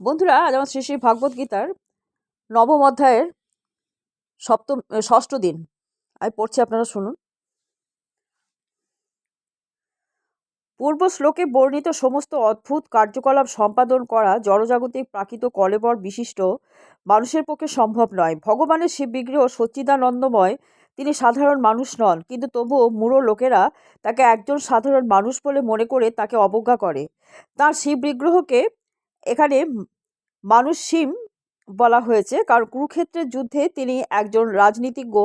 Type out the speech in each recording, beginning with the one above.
বন্ধুরা, আজ আমার শ্রী শ্রী ভাগবত গীতার নবম অধ্যায়ের সপ্তম ষষ্ঠ দিন। আমি পড়ছি আপনারা শুনুন। পূর্ব শ্লোকে বর্ণিত সমস্ত অদ্ভুত কার্যকলাপ সম্পাদন করা জড়জাগতিক প্রাকৃত কলেবর বিশিষ্ট মানুষের পক্ষে সম্ভব নয়। ভগবানের শিব বিগ্রহ সচ্চিদানন্দময়, তিনি সাধারণ মানুষ নন, কিন্তু তবুও মূঢ় লোকেরা তাকে একজন সাধারণ মানুষ বলে মনে করে তাকে অবজ্ঞা করে। তার শিব বিগ্রহকে এখানে মানুষ সিম বলা হয়েছে। কারণ কুরুক্ষেত্রের যুদ্ধে তিনি একজন রাজনীতিজ্ঞ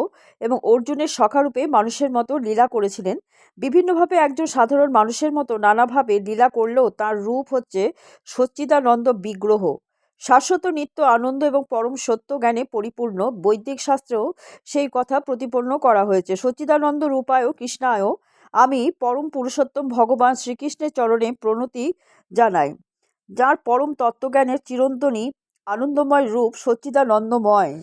এবং অর্জুনের সখারূপে মানুষের মতো লীলা করেছিলেন। বিভিন্নভাবে একজন সাধারণ মানুষের মতো নানাভাবে লীলা করলেও তার রূপ হচ্ছে সচ্চিদানন্দ বিগ্রহ। শাশ্বত নিত্য আনন্দ এবং পরম সত্য জ্ঞানে পরিপূর্ণ বৈদিক শাস্ত্রেও সেই কথা প্রতিপন্ন করা হয়েছে। সচ্চিদানন্দ রূপায় কৃষ্ণায় আমি পরম পুরুষোত্তম ভগবান শ্রীকৃষ্ণের চরণে প্রণতি জানাই। যার পরম তত্ত্বজ্ঞানের চিরন্তনী, আনন্দময় রূপ সচ্চিদানন্দময়।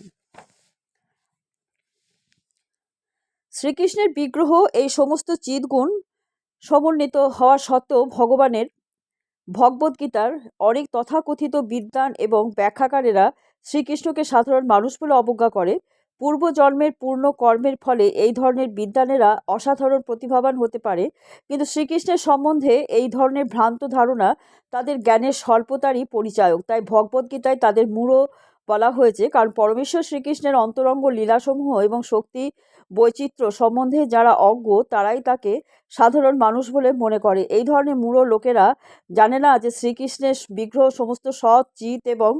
শ্রীকৃষ্ণের বিগ্রহ এই সমস্ত চিৎগুণ সমন্বিত হওয়া সত্ত্বেও ভগবানের ভগবদ্গীতার অনেক তথাকথিত বিদ্বান এবং ব্যাখ্যাকারেরা শ্রীকৃষ্ণকে সাধারণ মানুষ বলে অবজ্ঞা করে। পূর্বজন্মের পূর্ণ কর্মের ফলে এই ধরনের বিদ্বানেরা অসাধারণ প্রতিভাবান হতে পারে। কিন্তু শ্রীকৃষ্ণের সম্বন্ধে এই ধরনের ভ্রান্ত ধারণা তাদের জ্ঞানের স্বল্পতারই পরিচায়ক। তাই ভগবদ্গীতায় তাদের মূঢ় বলা হয়েছে, কারণ পরমেশ্বর শ্রীকৃষ্ণের অন্তরঙ্গ লীলাসমূহ এবং শক্তি বৈচিত্র্য সম্বন্ধে যারা অজ্ঞ, তারাই তাকে সাধারণ মানুষ বলে মনে করে। এই ধরনের মূঢ় লোকেরা জানে না যে শ্রীকৃষ্ণের বিগ্রহ সমস্ত সৎ, চিত এবং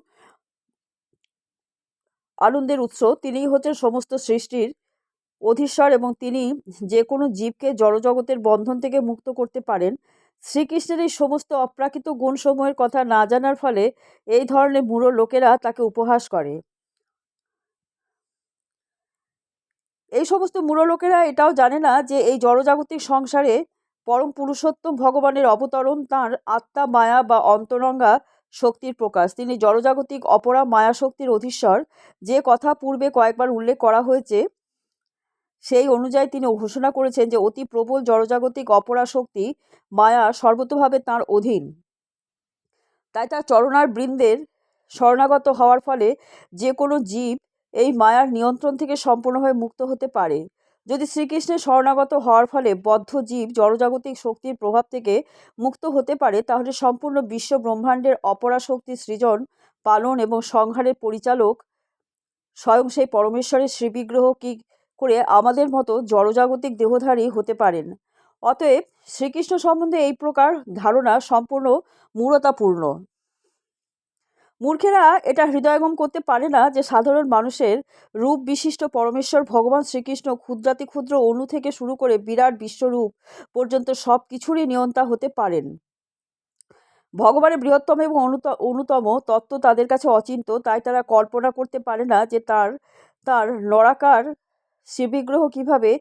আনন্দের উৎস। তিনিই হচ্ছেন সমস্ত সৃষ্টির অধীশ্বর এবং তিনি যে কোনো জীবকে জড়জগতের বন্ধন থেকে মুক্ত করতে পারেন। শ্রীকৃষ্ণের এই সমস্ত অপ্রাকৃত গুণসমূহের কথা না জানার ফলে এই ধরনের মূঢ় লোকেরা তাকে উপহাস করে। এই সমস্ত মূঢ় লোকেরা এটাও জানে না যে এই জড়জাগতিক সংসারে পরম পুরুষোত্তম ভগবানের অবতরণ তাঁর আত্মা, মায়া বা অন্তরঙ্গা শক্তির প্রকাশ। তিনি জড়জাগতিক অপরা মায়া শক্তির অধীশ্বর। যে কথা পূর্বে কয়েকবার উল্লেখ করা হয়েছে, সেই অনুযায়ী তিনি ঘোষণা করেছেন যে, অতি প্রবল জড়জাগতিক অপরা শক্তি মায়া সর্বতভাবে তাঁর অধীন। তাই তার চরণার বৃন্দের শরণাগত হওয়ার ফলে যে কোনো জীব এই মায়ার নিয়ন্ত্রণ থেকে সম্পূর্ণভাবে মুক্ত হতে পারে। যদি শ্রীকৃষ্ণের শরণাগত হওয়ার ফলে বদ্ধ জীব জড়জাগতিক শক্তির প্রভাব থেকে মুক্ত হতে পারে, তাহলে সম্পূর্ণ বিশ্ব ব্রহ্মাণ্ডের অপরা শক্তি সৃজন, পালন এবং সংহারের পরিচালক স্বয়ং সেই পরমেশ্বরের শ্রীবিগ্রহ কি করে আমাদের মতো জড়জাগতিক দেহধারী হতে পারেন। অতএব শ্রীকৃষ্ণ সম্বন্ধে এই প্রকার ধারণা সম্পূর্ণ মূঢ়তাপূর্ণ মূর্খেরা এটা হৃদয়গম করতে পারে না যে সাধারণ মানুষের রূপ বিশিষ্ট পরমেশ্বর ভগবান শ্রীকৃষ্ণ ক্ষুদ্রাতি ক্ষুদ্র অণু থেকে শুরু করে বিরাট বিশ্বরূপ পর্যন্ত সব কিছুরই নিয়ন্তা হতে পারেন। ভগবানের বৃহত্তম এবং অনুতম তত্ত্ব তাদের কাছে অচিন্ত, তাই তারা কল্পনা করতে পারে না যে তার তার নড়াকার শিববিগ্রহ কীভাবে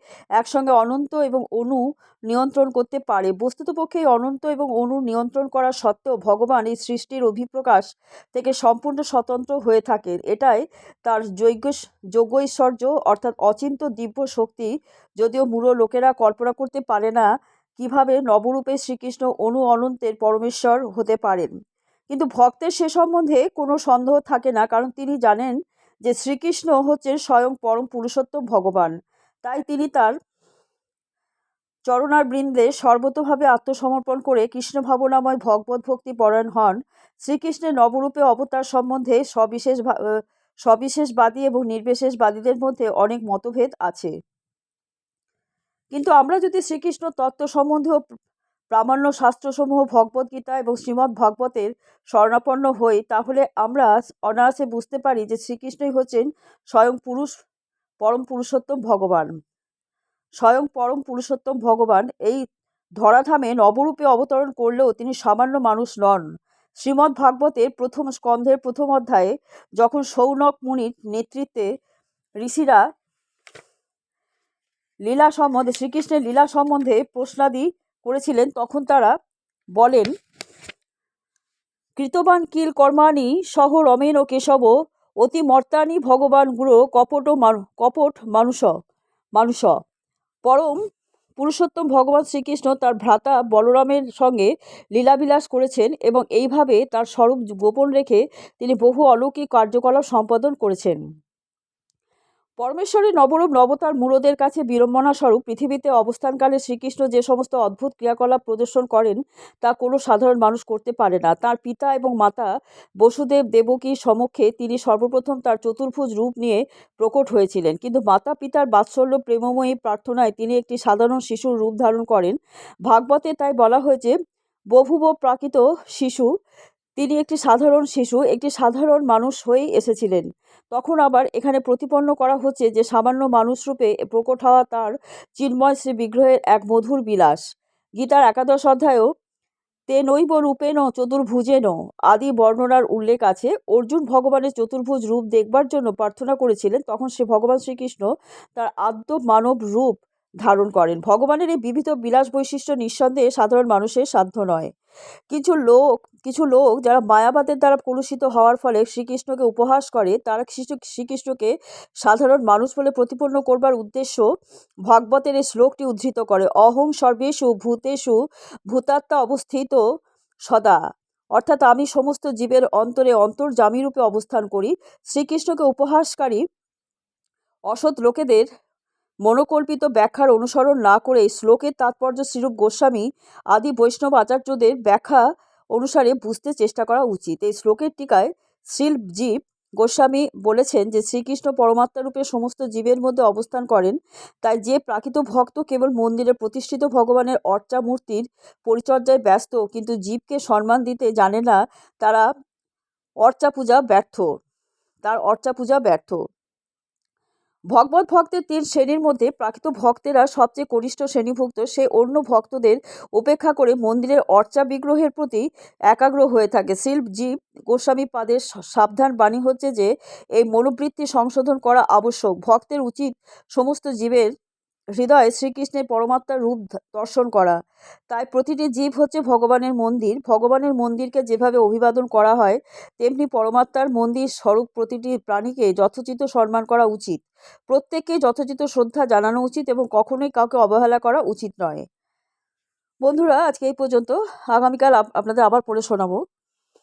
একসঙ্গে অনন্ত এবং অণু নিয়ন্ত্রণ করতে পারে? বস্তুতপক্ষে অনন্ত এবং অণু নিয়ন্ত্রণ করা সত্ত্বেও ভগবান এই সৃষ্টির অভিপ্রকাশ থেকে সম্পূর্ণ স্বতন্ত্র হয়ে থাকেন। এটাই তার যৈজ্ঞ যোগৈশ্বর্য অর্থাৎ অচিন্ত দিব্য শক্তি। যদিও মূঢ় লোকেরা কল্পনা করতে পারে না কীভাবে নবরূপে শ্রীকৃষ্ণ অনু অনন্তের পরমেশ্বর হতে পারেন। কিন্তু ভক্তের সে সম্বন্ধে কোনো সন্দেহ থাকে না, কারণ তিনি জানেন যে শ্রীকৃষ্ণ হচ্ছেন স্বয়ং পরম পুরুষোত্তম ভগবান। তাই তিনি তার চরণার বৃন্দে সর্বতভাবে আত্মসমর্পণ করে কৃষ্ণ ভাবনাময় ভগবত ভক্তি পরায়ণ হন। শ্রীকৃষ্ণের নবরূপে অবতার সম্বন্ধে সবিশেষ সবিশেষবাদী এবং নির্বিশেষবাদীদের মধ্যে অনেক মতভেদ আছে। কিন্তু আমরা যদি শ্রীকৃষ্ণ তত্ত্ব সম্বন্ধেও প্রামাণ্য শাস্ত্রসমূহ ভগবদ্গীতা এবং শ্রীমদ্ ভাগবতের স্বর্ণাপন্ন হই, তাহলে আমরা অনায়াসে বুঝতে পারি যে শ্রীকৃষ্ণই হচ্ছেন স্বয়ং পুরুষ, পরম পুরুষোত্তম ভগবান। স্বয়ং পরম পুরুষোত্তম ভগবান এই ধরাধামে নবরূপে অবতরণ করলেও তিনি সামান্য মানুষ নন। শ্রীমদ্ ভাগবতের প্রথম স্কন্ধের প্রথম অধ্যায়ে যখন সৌনক মুনির নেতৃত্বে ঋষিরা লীলা সম্বন্ধে, শ্রীকৃষ্ণের লীলা সম্বন্ধে প্রশ্নাদি করেছিলেন, তখন তারা বলেন, কৃতবান কিল কর্মাণি সহ রমেন ও কেশব অতি মর্তানি ভগবান গুরু কপট ও কপট মানুষ মানুষ। পরম পুরুষোত্তম ভগবান শ্রীকৃষ্ণ তার ভ্রাতা বলরামের সঙ্গে লীলাবিলাস করেছেন এবং এইভাবে তার স্বরূপ গোপন রেখে তিনি বহু অলৌকিক কার্যকলাপ সম্পাদন করেছেন। পরমেশ্বরের নবরূপ নবতার মূরদের কাছে বিড়ম্বনা স্বরূপ পৃথিবীতে অবস্থানকালে শ্রীকৃষ্ণ যে সমস্ত অদ্ভুত ক্রিয়াকলাপ প্রদর্শন করেন, তা কোনো সাধারণ মানুষ করতে পারে না। তার পিতা এবং মাতা বসুদেব দেবকীর সমক্ষে তিনি সর্বপ্রথম তার চতুর্ভুজ রূপ নিয়ে প্রকট হয়েছিলেন। কিন্তু মাতা পিতার বাৎসল্য প্রেমময়ী প্রার্থনায় তিনি একটি সাধারণ শিশুর রূপ ধারণ করেন। ভাগবতে তাই বলা হয়েছে বহুব প্রাকৃত শিশু তিনি একটি সাধারণ শিশু, একটি সাধারণ মানুষ হয়েই এসেছিলেন। তখন আবার এখানে প্রতিপন্ন করা হচ্ছে যে সামান্য মানুষরূপে প্রকট হওয়া তার চিন্ময় শ্রী বিগ্রহের এক মধুর বিলাস। গীতার একাদশ অধ্যায়েও, তে নৈব রূপেণ চতুর্ভুজেন আদি বর্ণনার উল্লেখ আছে। অর্জুন ভগবানের চতুর্ভুজ রূপ দেখবার জন্য প্রার্থনা করেছিলেন, তখন সে ভগবান শ্রীকৃষ্ণ তার আদ্য মানব রূপ ধারণ করেন। ভগবানের এই বিবিধ বিলাস বৈশিষ্ট্য নিঃসন্দেহে সাধারণ মানুষের সাধ্য নয়। কিছু লোক কিছু লোক যারা মায়াবাদের দ্বারা কলুষিত হওয়ার ফলে শ্রীকৃষ্ণকে উপহাস করে, তারা শ্রীকৃষ্ণকে সাধারণ মানুষ বলে প্রতিপন্ন করবার উদ্দেশ্য ভাগবতের এই শ্লোকটি উদ্ধৃত করে, অহং সর্বেষু ভূতেষু ভূতাত্মা অবস্থিত সদা। অর্থাৎ আমি সমস্ত জীবের অন্তরে অন্তর্জামী রূপে অবস্থান করি। শ্রীকৃষ্ণকে উপহাসকারী, অসৎ লোকেদের মনোকল্পিত ব্যাখ্যার অনুসরণ না করে শ্লোকের তাৎপর্য শ্রীরূপ গোস্বামী আদি বৈষ্ণব আচার্যদের ব্যাখ্যা অনুসারে বুঝতে চেষ্টা করা উচিত। এই শ্লোকের টিকায় শিল্পজীব গোস্বামী বলেছেন যে, শ্রীকৃষ্ণ পরমাত্মারূপে সমস্ত জীবের মধ্যে অবস্থান করেন, তাই যে প্রাকৃত ভক্ত কেবল মন্দিরে প্রতিষ্ঠিত ভগবানের অর্চা মূর্তির পরিচর্যায় ব্যস্ত, কিন্তু জীবকে সম্মান দিতে জানে না, তারা অর্চা পূজা ব্যর্থ। তার অর্চা পূজা ব্যর্থ। ভগবত ভক্তের তিন শ্রেণির মধ্যে প্রাকৃত ভক্তেরা সবচেয়ে কনিষ্ঠ শ্রেণীভুক্ত। সে অন্য ভক্তদের উপেক্ষা করে মন্দিরের অর্চা বিগ্রহের প্রতি একাগ্র হয়ে থাকে। শিল্প জীব গোস্বামী পাদের সাবধান বাণী হচ্ছে যে, এই মনোবৃত্তি সংশোধন করা আবশ্যক। ভক্তের উচিত সমস্ত জীবের হৃদয়ে শ্রীকৃষ্ণের পরমাত্মার রূপ দর্শন করা। তাই প্রতিটি জীব হচ্ছে ভগবানের মন্দির। ভগবানের মন্দিরকে যেভাবে অভিবাদন করা হয়, তেমনি পরমাত্মার মন্দির স্বরূপ প্রতিটি প্রাণীকে যথোচিত সম্মান করা উচিত। প্রত্যেককে যথোচিত শ্রদ্ধা জানানো উচিত এবং কখনোই কাউকে অবহেলা করা উচিত নয়। বন্ধুরা, আজকে এই পর্যন্ত। আগামীকাল আপনাদের আবার পড়ে শোনাবো।